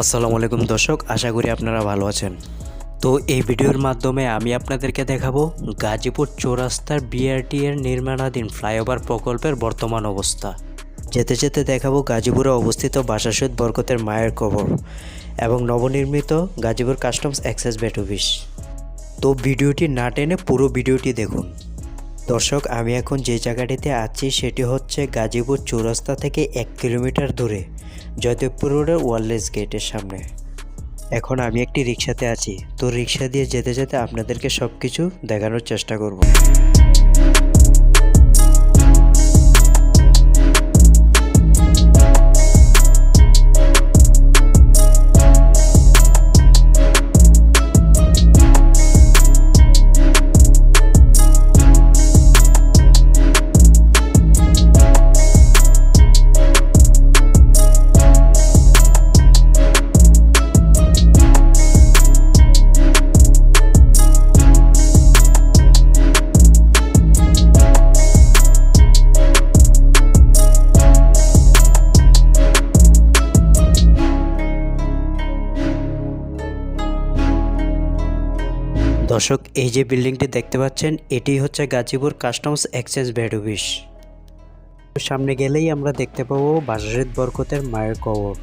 আসসালামু আলাইকুম দর্শক, আশা করি আপনারা ভালো আছেন। তো এই ভিডিওর মাধ্যমে আমি আপনাদেরকে দেখাবো গাজীপুর চৌরাস্তার বিআরটি এর নির্মাণাধীন ফ্লাইওভার প্রকল্পের বর্তমান অবস্থা। যেতে যেতে দেখাবো গাজীপুরে অবস্থিত বাসাসুদ বরকতের মায়ের কবর এবং নবনির্মিত Gazipur customs excise VAT office. তো ভিডিওটি না টেনে পুরো ভিডিওটি দেখুন। দর্শক, আমি এখন যে জায়গাটিতে আছি সেটি হচ্ছে গাজীপুর চৌরাস্তা থেকে এক কিলোমিটার দূরে। জয়দেবপুর রোডের ওয়ারলেস গেটের সামনে। এখন আমি একটি রিক্সাতে আছি। তো রিক্সা দিয়ে যেতে যেতে আপনাদেরকে সব কিছু দেখানোর চেষ্টা করব। দর্শক, এই যে বিল্ডিংটি দেখতে পাচ্ছেন, এটি হচ্ছে Gazipur customs excise VAT office. সামনে গেলেই আমরা দেখতে পাবো বাসারিদ বরকতের মায়ের কবর।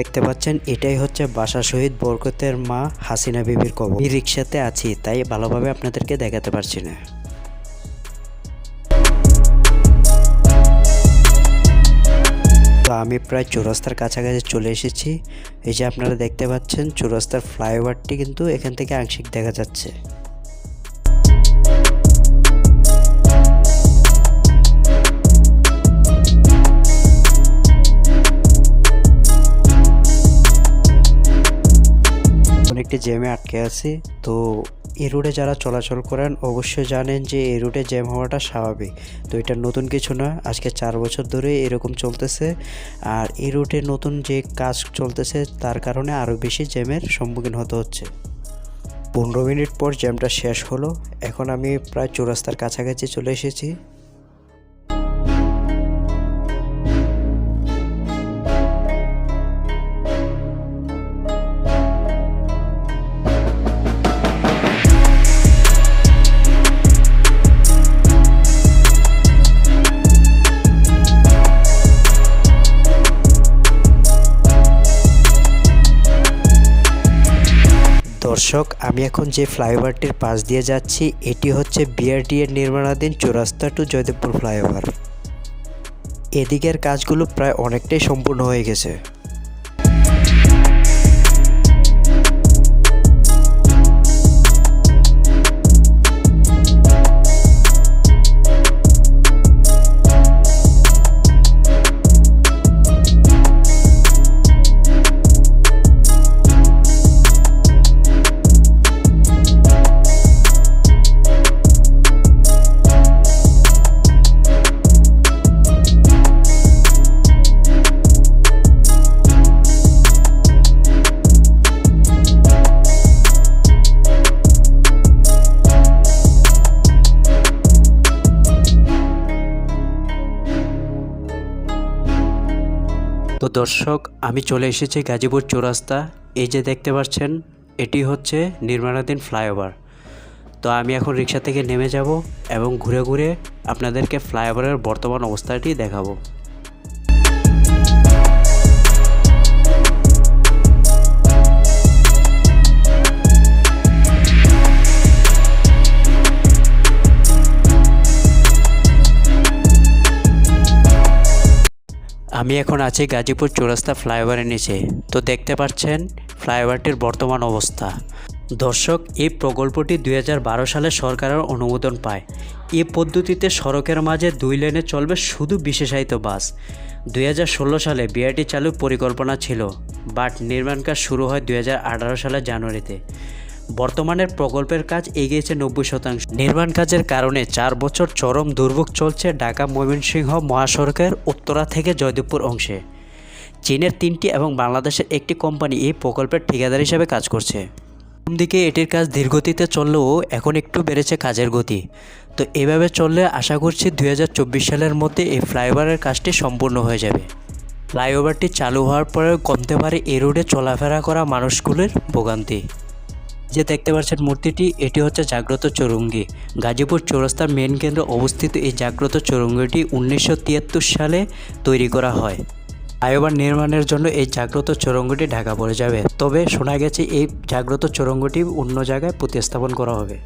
দেখতে পাচ্ছেন, এটাই হচ্ছে বাসা শহীদ বরকতের মা হাসিনা বিবির কবর। রিক্সাতে আছি, তাই ভালোভাবে আপনাদেরকে দেখাতে পারছি না। তো আমি প্রায় চৌরাস্তার কাছাকাছি চলে এসেছি। এই যে আপনারা দেখতে পাচ্ছেন, চৌরাস্তার ফ্লাইওভারটি কিন্তু এখান থেকে আংশিক দেখা যাচ্ছে। এখন একটি জ্যামে আটকে আছি, তো এই রুটে যারা চলাচল করেন, অবশ্যই জানেন যে এই রুটে জ্যাম হওয়াটা স্বাভাবিক। তো এটা নতুন কিছু না, আজকে চার বছর ধরে এরকম চলতেছে। আর এই রুটে নতুন যে কাজ চলতেছে, তার কারণে আরও বেশি জ্যামের সম্মুখীন হতে হচ্ছে। পনেরো মিনিট পর জ্যামটা শেষ হলো। এখন আমি প্রায় চৌরাস্তার কাছাকাছি চলে এসেছি। দর্শক, আমি এখন যে ফ্লাইওভারটির পাশ দিয়ে যাচ্ছি, এটি হচ্ছে বিআরটি এর নির্মাণাধীন চৌরাস্তা টু জয়দেবপুর ফ্লাইওভার। এদিকের কাজগুলো প্রায় অনেকটাই সম্পূর্ণ হয়ে গেছে। তো দর্শক, আমি চলে এসেছি গাজীপুর চৌরাস্তা। এই যে দেখতে পাচ্ছেন, এটি হচ্ছে নির্মাণাধীন ফ্লাইওভার। তো আমি এখন রিক্সা থেকে নেমে যাব এবং ঘুরে ঘুরে আপনাদেরকে ফ্লাইওভারের বর্তমান অবস্থাটি দেখাবো। আমি এখন আছি গাজীপুর চৌরাস্তা ফ্লাইওভারের নিচে। তো দেখতে পাচ্ছেন ফ্লাইওভারটির বর্তমান অবস্থা। দর্শক, এই প্রকল্পটি দুই হাজার বারো সালে সরকারের অনুমোদন পায়। এ পদ্ধতিতে সড়কের মাঝে দুই লেনে চলবে শুধু বিশেষায়িত বাস। দুই হাজার ষোলো সালে বিআরটি চালুর পরিকল্পনা ছিল, বাট নির্মাণ কাজ শুরু হয় দুই সালের জানুয়ারিতে। বর্তমানের প্রকল্পের কাজ এগিয়েছে নব্বই শতাংশ। নির্মাণ কাজের কারণে চার বছর চরম দুর্ভোগ চলছে ঢাকা ময়মনসিংহ মহাসড়কের উত্তরা থেকে জয়দেবপুর অংশে। চীনের তিনটি এবং বাংলাদেশের একটি কোম্পানি এই প্রকল্পের ঠিকাদার হিসেবে কাজ করছে। দিকে এটির কাজ ধীরগতিতে চললেও এখন একটু বেড়েছে কাজের গতি। তো এভাবে চললে আশা করছি দুই হাজার চব্বিশ সালের মধ্যে এই ফ্লাইওভারের কাজটি সম্পূর্ণ হয়ে যাবে। ফ্লাইওভারটি চালু হওয়ার পরে কমতে পারে এই রোডে চলাফেরা করা মানুষগুলির ভোগান্তি। যে দেখতে পাচ্ছেন মূর্তিটি, এটি হচ্ছে জাগ্রত চৌরঙ্গি। গাজীপুর চৌরাস্তার মেন কেন্দ্রে অবস্থিত এই জাগ্রত চৌরঙ্গিটি উনিশশো সালে তৈরি করা হয়। আয়োবার নির্মাণের জন্য এই জাগ্রত চৌরঙ্গটি ঢাকা পড়ে যাবে। তবে শোনা গেছে এই জাগ্রত চৌরঙ্গটি অন্য জায়গায় প্রতিস্থাপন করা হবে।